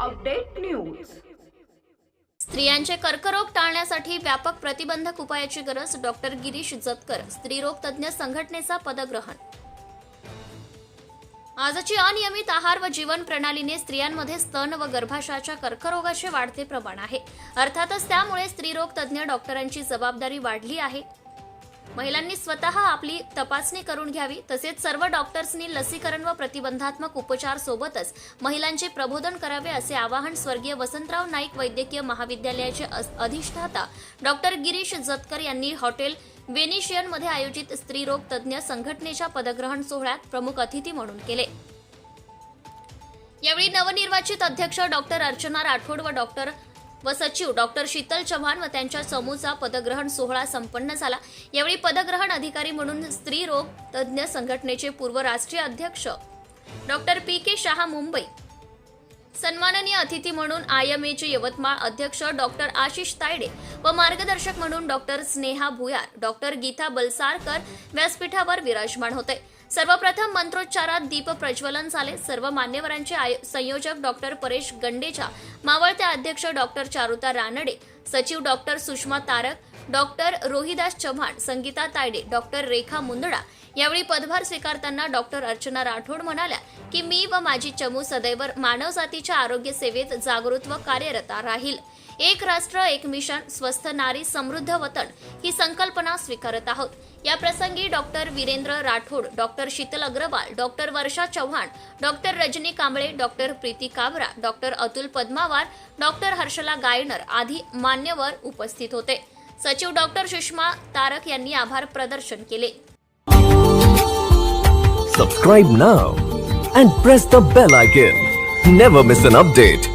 Update news. स्त्रियांचे कर्करोग टाळण्यासाठी व्यापक प्रतिबंधक उपायाची गरज डॉक्टर गिरीश जतकर स्त्रीरोग तज्ज्ञ संघटनेचा पदग्रहण. आजची अनियमित आहार व जीवन प्रणालीने स्त्रियांमध्ये स्तन व गर्भाशयाच्या कर्करोगाचे वाढते प्रमाण आहे. अर्थातच त्यामुळे स्त्रीरोग तज्ज्ञ डॉक्टरांची जबाबदारी वाढली आहे. महिलांनी स्वतः आपली तपासणी करून घ्यावी. तसेच सर्व डॉक्टर्सनी लसीकरण व प्रतिबंधात्मक उपचार सोबतच महिलांचे प्रबोधन करावे असे आवाहन स्वर्गीय वसंतराव नाईक वैद्यकीय महाविद्यालयाचे अधिष्ठाता डॉक्टर गिरीश जतकर यांनी हॉटेल वेनिशियनमध्ये आयोजित स्त्रीरोग तज्ज्ञ संघटनेच्या पदग्रहण सोहळ्यात प्रमुख अतिथी म्हणून केले. यावेळी नवनिर्वाचित अध्यक्ष डॉक्टर अर्चना राठोड व डॉक्टर व सचिव डॉक्टर शीतल चव्हाण व त्यांच्या समूहचा पदग्रहण सोहळा संपन्न झाला. यावेळी पदग्रहण अधिकारी म्हणून स्त्री रोग तज्ज्ञ संघटनेचे पूर्व राष्ट्रीय अध्यक्ष doctor P K Shah Mumbai सन्माननीय अतिथी म्हणून आय एम एचे यवतमाळ अध्यक्ष डॉक्टर आशिष तायडे व मार्गदर्शक म्हणून डॉक्टर स्नेहा भुयार डॉक्टर गीता बलसारकर व्यासपीठावर विराजमान होते. सर्वप्रथम मंत्रोच्चारात दीप प्रज्वलन झाले. सर्व मान्यवरांचे संयोजक डॉक्टर परेश गंडेचा मावळते अध्यक्ष डॉक्टर चारुता रानडे सचिव doctor Sushma Tarak doctor Rohidas Chavan Sangeeta Tayde doctor Rekha Mundada यावेळी पदभार स्वीकारताना डॉक्टर अर्चना राठोड म्हणाल्या की मी व माझी चमू सदैव मानवजातीच्या आरोग्य सेवेत जागृत व कार्यरत राहील. एक राष्ट्र एक मिशन स्वस्थ नारी समृद्ध वतन ही संकल्पना स्वीकारत आहोत या प्रसंगी doctor Virendra Rathod doctor Sheetal Agarwal doctor Varsha Chavan doctor Rajani Kamble doctor Preeti Kabra doctor Atul Padmawar doctor Harshala Gaynar आदी मान्यवर उपस्थित होते. सचिव डॉक्टर सुषमा तारक यांनी आभार प्रदर्शन केले. Subscribe now and press the bell icon never miss an update